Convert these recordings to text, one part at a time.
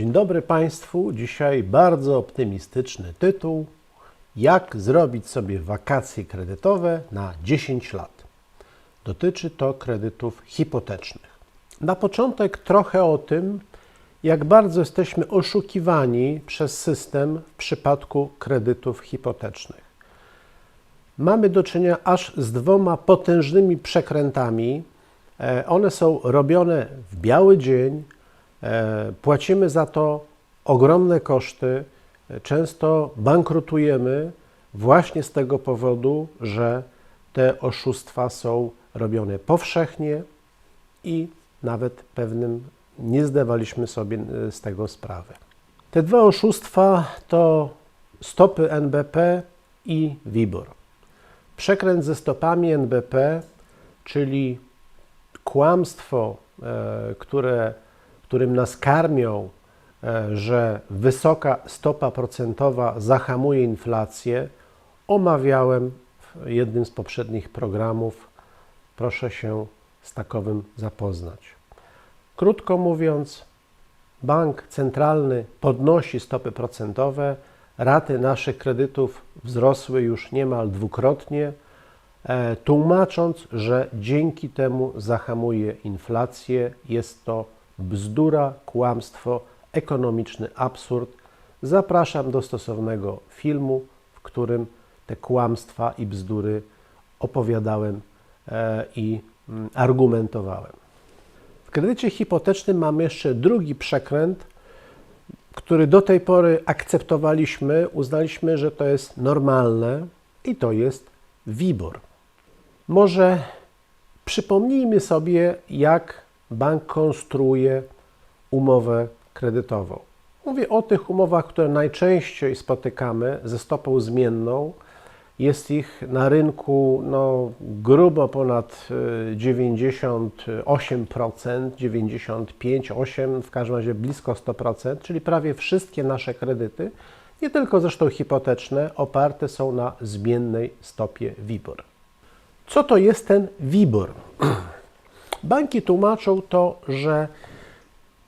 Dzień dobry Państwu. Dzisiaj bardzo optymistyczny tytuł: Jak zrobić sobie wakacje kredytowe na 10 lat. Dotyczy to kredytów hipotecznych. Na początek trochę o tym, jak bardzo jesteśmy oszukiwani przez system w przypadku kredytów hipotecznych. Mamy do czynienia aż z dwoma potężnymi przekrętami. E, One są robione w biały dzień. E, Płacimy za to ogromne koszty. E, Często bankrutujemy właśnie z tego powodu, że te oszustwa są robione powszechnie i nawet pewnym nie zdawaliśmy sobie e, z tego sprawy. Te dwa oszustwa to stopy NBP i WIBOR. Przekręt ze stopami NBP, czyli kłamstwo, które, którym nas karmią, e, że wysoka stopa procentowa zahamuje inflację, omawiałem w jednym z poprzednich programów. Proszę się z takowym zapoznać. Krótko mówiąc, bank centralny podnosi stopy procentowe, raty naszych kredytów wzrosły już niemal dwukrotnie, e, tłumacząc, że dzięki temu zahamuje inflację. Jest to bzdura, kłamstwo, ekonomiczny absurd. Zapraszam do stosownego filmu, w którym te kłamstwa i bzdury opowiadałem e, i mm, argumentowałem. W kredycie hipotecznym mamy jeszcze drugi przekręt, który do tej pory akceptowaliśmy, uznaliśmy, że to jest normalne i to jest WIBOR. Może przypomnijmy sobie, jak bank konstruuje umowę kredytową. Mówię o tych umowach, które najczęściej spotykamy ze stopą zmienną. Jest ich na rynku no, grubo ponad y, 98%, 95%, w każdym razie blisko 100%, czyli prawie wszystkie nasze kredyty, nie tylko zresztą hipoteczne, oparte są na zmiennej stopie WIBOR. Co to jest ten WIBOR? Banki tłumaczą to, że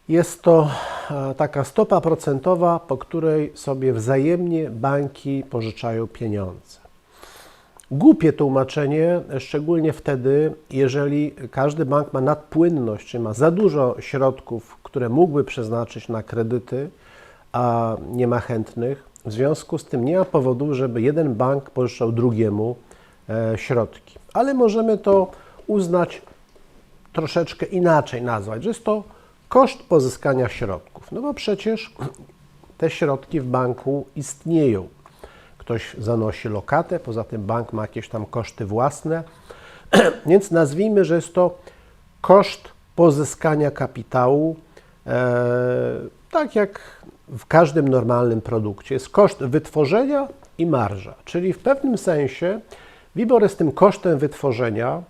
jest to e, taka stopa procentowa, po której sobie wzajemnie banki pożyczają pieniądze. Głupie tłumaczenie, szczególnie wtedy, jeżeli każdy bank ma nadpłynność, czy ma za dużo środków, które mógłby przeznaczyć na kredyty, a nie ma chętnych. W związku z tym nie ma powodu, żeby jeden bank pożyczał drugiemu e, środki. Ale możemy to uznać troszeczkę inaczej nazwać, że jest to koszt pozyskania środków. No bo przecież te środki w banku istnieją. Ktoś zanosi lokatę, poza tym bank ma jakieś tam koszty własne, więc nazwijmy, że jest to koszt pozyskania kapitału, e, tak jak w każdym normalnym produkcie. Jest koszt wytworzenia i marża, czyli w pewnym sensie WIBOR jest tym kosztem wytworzenia,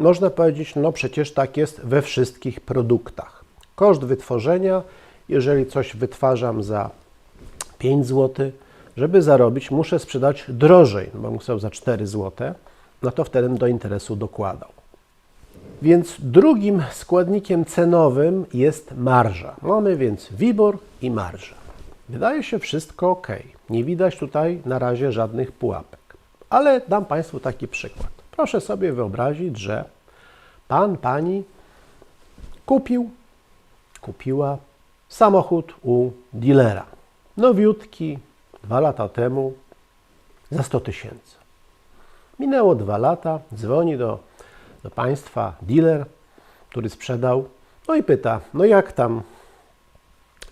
można powiedzieć, no przecież tak jest we wszystkich produktach. Koszt wytworzenia, jeżeli coś wytwarzam za 5 zł, żeby zarobić, muszę sprzedać drożej, no bo muszę za 4 zł, no to wtedy do interesu dokładał. Więc drugim składnikiem cenowym jest marża. Mamy więc WIBOR i marżę. Wydaje się wszystko ok. Nie widać tutaj na razie żadnych pułapek. Ale dam Państwu taki przykład. Proszę sobie wyobrazić, że pan, pani kupił, kupiła samochód u dealera. Nowiutki, dwa lata temu, za 100 tysięcy. Minęło dwa lata, dzwoni do, do państwa dealer, który sprzedał, no i pyta, no jak tam,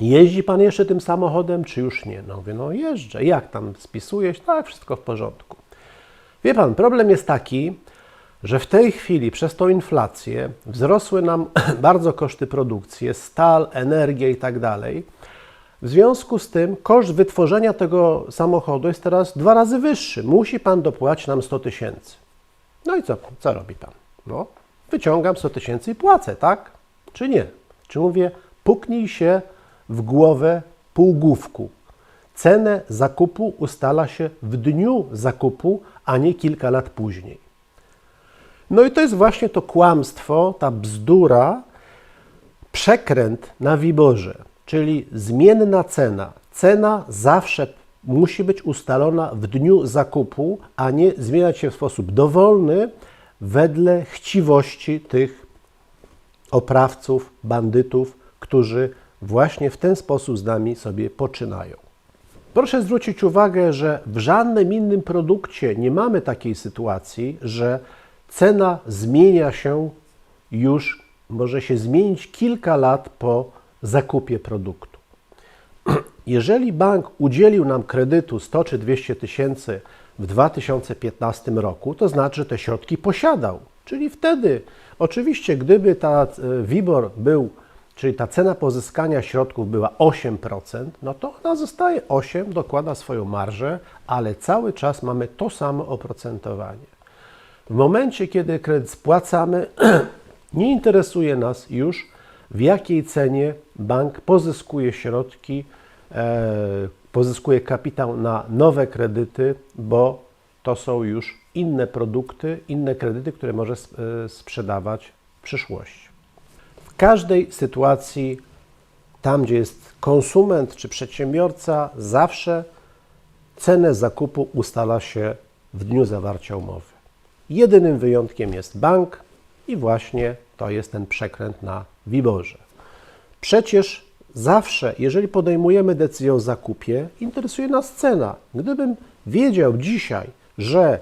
jeździ pan jeszcze tym samochodem, czy już nie? No mówię, no jeżdżę, jak tam, spisujesz? Tak, wszystko w porządku. Wie pan, problem jest taki, że w tej chwili przez tą inflację wzrosły nam bardzo koszty produkcji, stal, energia i tak dalej. W związku z tym koszt wytworzenia tego samochodu jest teraz dwa razy wyższy. Musi pan dopłacić nam 100 tysięcy. No i co, co robi pan? No, wyciągam 100 tysięcy i płacę, tak? Czy nie? Czy mówię, puknij się w głowę półgłówku. Cenę zakupu ustala się w dniu zakupu, a nie kilka lat później. No i to jest właśnie to kłamstwo, ta bzdura, przekręt na wiborze. czyli zmienna cena. Cena zawsze musi być ustalona w dniu zakupu, a nie zmieniać się w sposób dowolny wedle chciwości tych oprawców, bandytów, którzy właśnie w ten sposób z nami sobie poczynają. Proszę zwrócić uwagę, że w żadnym innym produkcie nie mamy takiej sytuacji, że cena zmienia się już, może się zmienić kilka lat po zakupie produktu. Jeżeli bank udzielił nam kredytu 100 czy 200 tysięcy w 2015 roku, to znaczy, że te środki posiadał. Czyli wtedy, oczywiście, gdyby ta e, WIBOR był, czyli ta cena pozyskania środków była 8%, no to ona zostaje 8, dokłada swoją marżę, ale cały czas mamy to samo oprocentowanie. W momencie, kiedy kredyt spłacamy, nie interesuje nas już, w jakiej cenie bank pozyskuje środki, e, pozyskuje kapitał na nowe kredyty, bo to są już inne produkty, inne kredyty, które może e, sprzedawać w przyszłości. W każdej sytuacji, tam gdzie jest konsument czy przedsiębiorca, zawsze cenę zakupu ustala się w dniu zawarcia umowy. Jedynym wyjątkiem jest bank i właśnie to jest ten przekręt na Wiborze. Przecież zawsze, jeżeli podejmujemy decyzję o zakupie, interesuje nas cena. Gdybym wiedział dzisiaj, że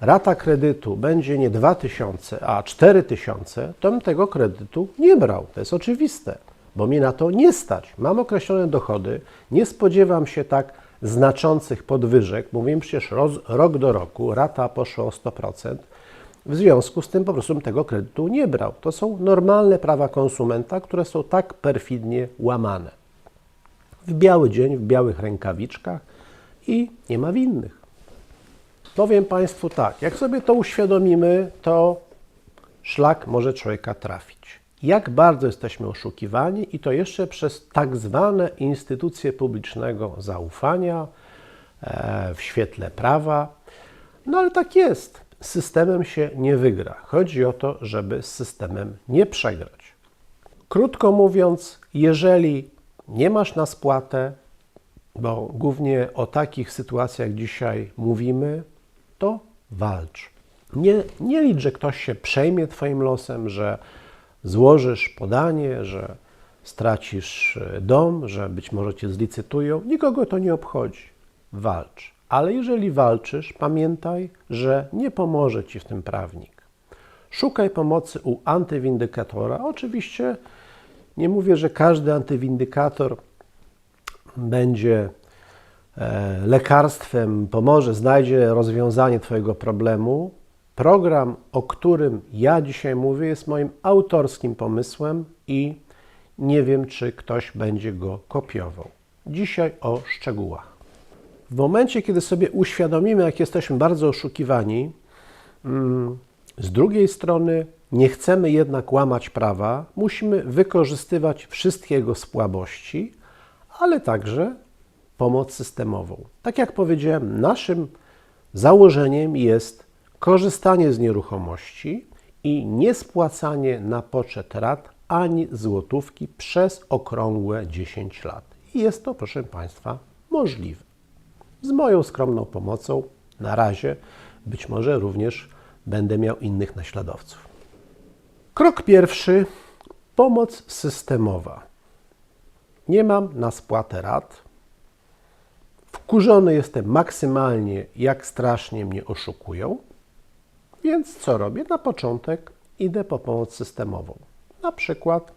rata kredytu będzie nie 2000, a 4000, to bym tego kredytu nie brał. To jest oczywiste, bo mnie na to nie stać. Mam określone dochody, nie spodziewam się tak znaczących podwyżek. Mówimy przecież roz, rok do roku, rata poszła o 100%. W związku z tym po prostu bym tego kredytu nie brał. To są normalne prawa konsumenta, które są tak perfidnie łamane. W biały dzień, w białych rękawiczkach i nie ma winnych. Powiem Państwu tak, jak sobie to uświadomimy, to szlak może człowieka trafić. Jak bardzo jesteśmy oszukiwani i to jeszcze przez tak zwane instytucje publicznego zaufania e, w świetle prawa. No ale tak jest systemem się nie wygra. Chodzi o to, żeby z systemem nie przegrać. Krótko mówiąc, jeżeli nie masz na spłatę, bo głównie o takich sytuacjach dzisiaj mówimy, walcz. Nie, nie licz, że ktoś się przejmie Twoim losem, że złożysz podanie, że stracisz e, dom, że być może Cię zlicytują. Nikogo to nie obchodzi. Walcz. Ale jeżeli walczysz, pamiętaj, że nie pomoże ci w tym prawnik. Szukaj pomocy u antywindykatora. Oczywiście nie mówię, że każdy antywindykator będzie lekarstwem, pomoże, znajdzie rozwiązanie Twojego problemu. Program, o którym ja dzisiaj mówię, jest moim autorskim pomysłem i nie wiem, czy ktoś będzie go kopiował. Dzisiaj o szczegółach. W momencie, kiedy sobie uświadomimy, jak jesteśmy bardzo oszukiwani, mm, z drugiej strony nie chcemy jednak łamać prawa, musimy wykorzystywać wszystkie jego słabości, ale także pomoc systemową. Tak jak powiedziałem, naszym założeniem jest korzystanie z nieruchomości i niespłacanie na poczet rat ani złotówki przez okrągłe 10 lat. I jest to, proszę Państwa, możliwe z moją skromną pomocą na razie być może również będę miał innych naśladowców. Krok pierwszy pomoc systemowa. Nie mam na spłatę rat. Wkurzony jestem maksymalnie, jak strasznie mnie oszukują. Więc co robię? Na początek idę po pomoc systemową. Na przykład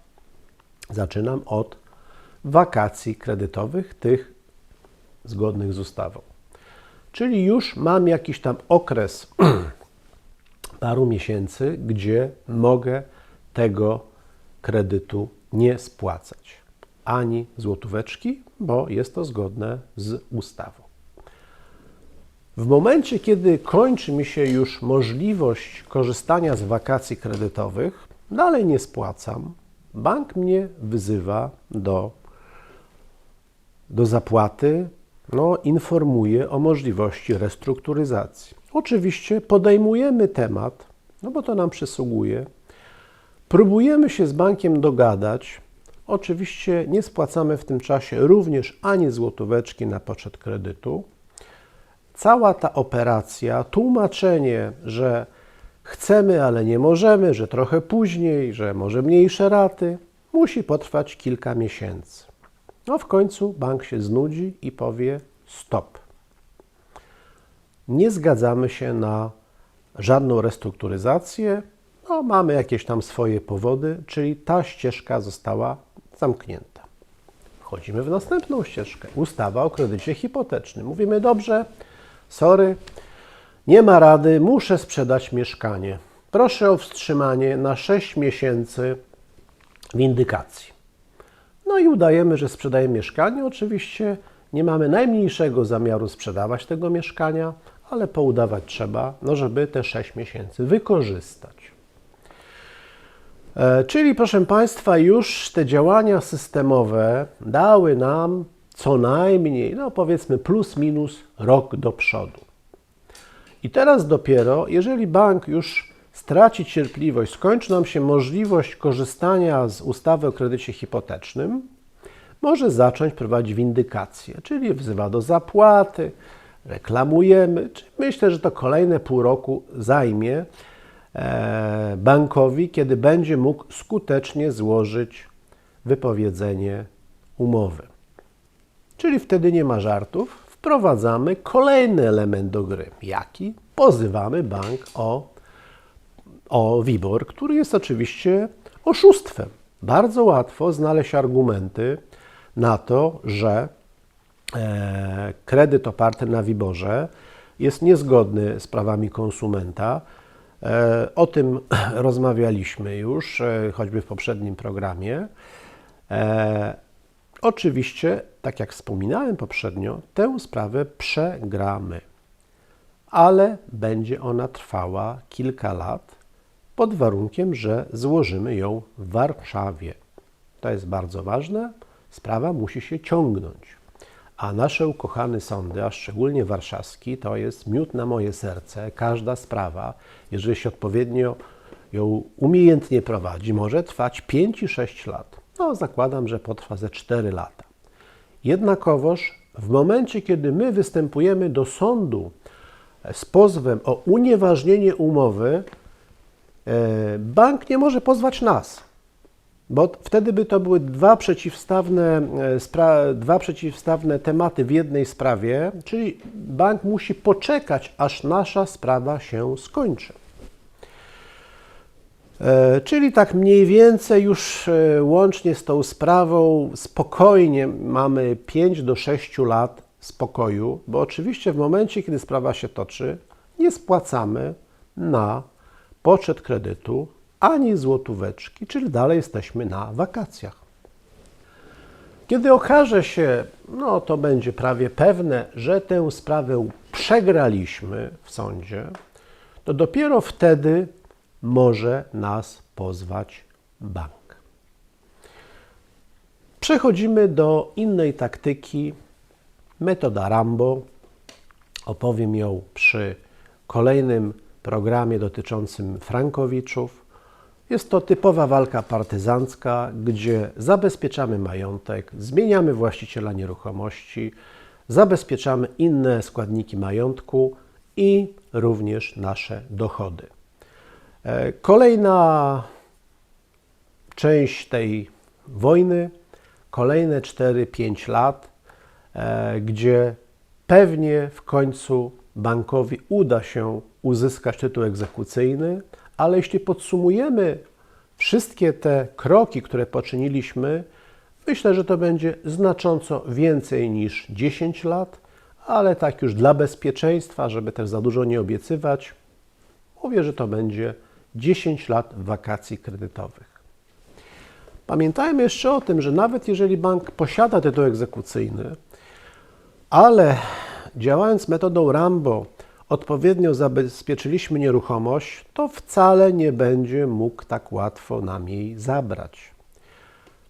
zaczynam od wakacji kredytowych, tych zgodnych z ustawą. Czyli już mam jakiś tam okres paru miesięcy, gdzie mogę tego kredytu nie spłacać ani złotóweczki, bo jest to zgodne z ustawą. W momencie, kiedy kończy mi się już możliwość korzystania z wakacji kredytowych, dalej nie spłacam, bank mnie wyzywa do, do zapłaty no, informuje o możliwości restrukturyzacji. Oczywiście podejmujemy temat, no bo to nam przysługuje. Próbujemy się z bankiem dogadać, Oczywiście nie spłacamy w tym czasie również ani złotóweczki na poczet kredytu. Cała ta operacja, tłumaczenie, że chcemy, ale nie możemy, że trochę później, że może mniejsze raty, musi potrwać kilka miesięcy. No w końcu bank się znudzi i powie stop. Nie zgadzamy się na żadną restrukturyzację. No, mamy jakieś tam swoje powody, czyli ta ścieżka została zamknięta. Wchodzimy w następną ścieżkę. Ustawa o kredycie hipotecznym. Mówimy dobrze, sorry, nie ma rady, muszę sprzedać mieszkanie. Proszę o wstrzymanie na 6 miesięcy windykacji. No i udajemy, że sprzedajemy mieszkanie. Oczywiście nie mamy najmniejszego zamiaru sprzedawać tego mieszkania, ale poudawać trzeba, no żeby te 6 miesięcy wykorzystać. E, Czyli, proszę Państwa, już te działania systemowe dały nam co najmniej, no powiedzmy, plus minus rok do przodu. I teraz dopiero, jeżeli bank już straci cierpliwość, skończy nam się możliwość korzystania z ustawy o kredycie hipotecznym, może zacząć prowadzić windykację, czyli wzywa do zapłaty, reklamujemy. Myślę, że to kolejne pół roku zajmie bankowi, kiedy będzie mógł skutecznie złożyć wypowiedzenie umowy. Czyli wtedy nie ma żartów. Wprowadzamy kolejny element do gry. Jaki? Pozywamy bank o, o WIBOR, który jest oczywiście oszustwem. Bardzo łatwo znaleźć argumenty na to, że e, kredyt oparty na WIBORze jest niezgodny z prawami konsumenta. E, o tym rozmawialiśmy już, e, choćby w poprzednim programie. E, Oczywiście, tak jak wspominałem poprzednio, tę sprawę przegramy, ale będzie ona trwała kilka lat pod warunkiem, że złożymy ją w Warszawie. To jest bardzo ważne. Sprawa musi się ciągnąć. A nasze ukochane sądy, a szczególnie warszawski, to jest miód na moje serce. Każda sprawa, jeżeli się odpowiednio ją umiejętnie prowadzi, może trwać 5 i 6 lat. No, zakładam, że potrwa ze 4 lata. Jednakowoż w momencie, kiedy my występujemy do sądu z pozwem o unieważnienie umowy, e, bank nie może pozwać nas, bo wtedy by to były dwa przeciwstawne, e, dwa przeciwstawne tematy w jednej sprawie, czyli bank musi poczekać, aż nasza sprawa się skończy. E, Czyli tak mniej więcej już e, łącznie z tą sprawą spokojnie mamy 5 do 6 lat spokoju, bo oczywiście w momencie, kiedy sprawa się toczy, nie spłacamy na poczet kredytu ani złotóweczki, czyli dalej jesteśmy na wakacjach. Kiedy okaże się, no to będzie prawie pewne, że tę sprawę przegraliśmy w sądzie, to dopiero wtedy może nas pozwać bank. Przechodzimy do innej taktyki, metoda Rambo. Opowiem ją przy kolejnym programie dotyczącym Frankowiczów. Jest to typowa walka partyzancka, gdzie zabezpieczamy majątek, zmieniamy właściciela nieruchomości, zabezpieczamy inne składniki majątku i również nasze dochody. E, Kolejna część tej wojny, kolejne 4-5 lat, e, gdzie pewnie w końcu bankowi uda się uzyskać tytuł egzekucyjny, ale jeśli podsumujemy wszystkie te kroki, które poczyniliśmy, myślę, że to będzie znacząco więcej niż 10 lat, ale tak już dla bezpieczeństwa, żeby też za dużo nie obiecywać, mówię, że to będzie 10 lat wakacji kredytowych. Pamiętajmy jeszcze o tym, że nawet jeżeli bank posiada tytuł egzekucyjny, ale działając metodą Rambo odpowiednio zabezpieczyliśmy nieruchomość, to wcale nie będzie mógł tak łatwo nam jej zabrać.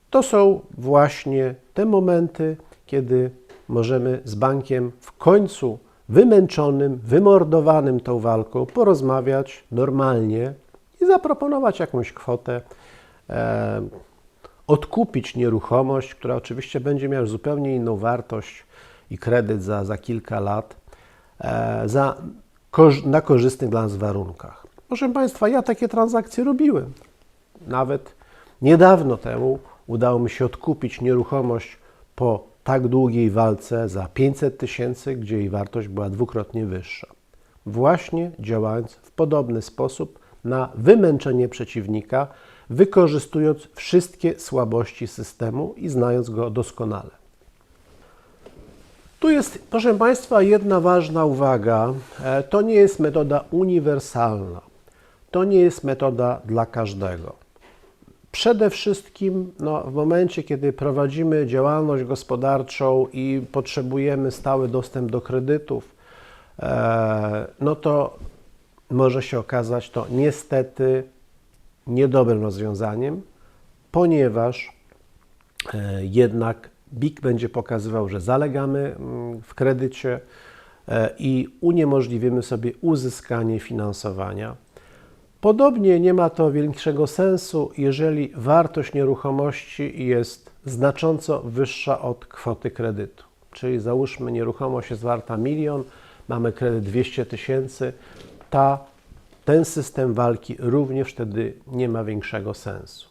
To są właśnie te momenty, kiedy możemy z bankiem w końcu wymęczonym, wymordowanym tą walką porozmawiać normalnie i zaproponować jakąś kwotę, e, odkupić nieruchomość, która oczywiście będzie miała zupełnie inną wartość i kredyt za, za kilka lat, za, korzy- na korzystnych dla nas warunkach. Proszę Państwa, ja takie transakcje robiłem. Nawet niedawno temu udało mi się odkupić nieruchomość po tak długiej walce za 500 tysięcy, gdzie jej wartość była dwukrotnie wyższa. Właśnie działając w podobny sposób na wymęczenie przeciwnika, wykorzystując wszystkie słabości systemu i znając go doskonale. Tu jest, proszę Państwa, jedna ważna uwaga. E, To nie jest metoda uniwersalna. To nie jest metoda dla każdego. Przede wszystkim no, w momencie, kiedy prowadzimy działalność gospodarczą i potrzebujemy stały dostęp do kredytów, e, no to może się okazać to niestety niedobrym rozwiązaniem, ponieważ e, jednak BIK będzie pokazywał, że zalegamy mm, w kredycie e, i uniemożliwimy sobie uzyskanie finansowania. Podobnie nie ma to większego sensu, jeżeli wartość nieruchomości jest znacząco wyższa od kwoty kredytu. Czyli załóżmy, nieruchomość jest warta milion, mamy kredyt 200 tysięcy, ta, ten system walki również wtedy nie ma większego sensu.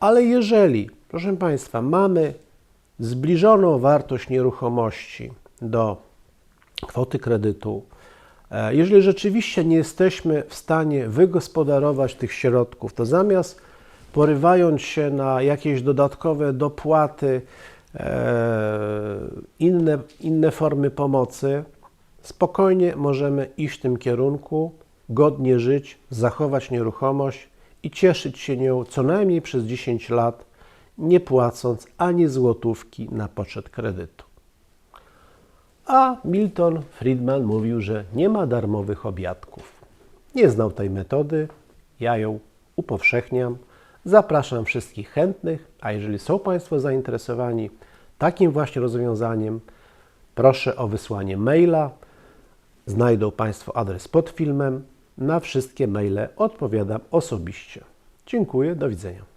Ale jeżeli, proszę Państwa, mamy zbliżoną wartość nieruchomości do kwoty kredytu, e, jeżeli rzeczywiście nie jesteśmy w stanie wygospodarować tych środków, to zamiast porywając się na jakieś dodatkowe dopłaty, e, inne, inne formy pomocy, spokojnie możemy iść w tym kierunku, godnie żyć, zachować nieruchomość i cieszyć się nią co najmniej przez 10 lat, nie płacąc ani złotówki na poczet kredytu. A Milton Friedman mówił, że nie ma darmowych obiadków. Nie znał tej metody, ja ją upowszechniam. Zapraszam wszystkich chętnych, a jeżeli są Państwo zainteresowani takim właśnie rozwiązaniem, proszę o wysłanie maila. Znajdą Państwo adres pod filmem. Na wszystkie maile odpowiadam osobiście. Dziękuję, do widzenia.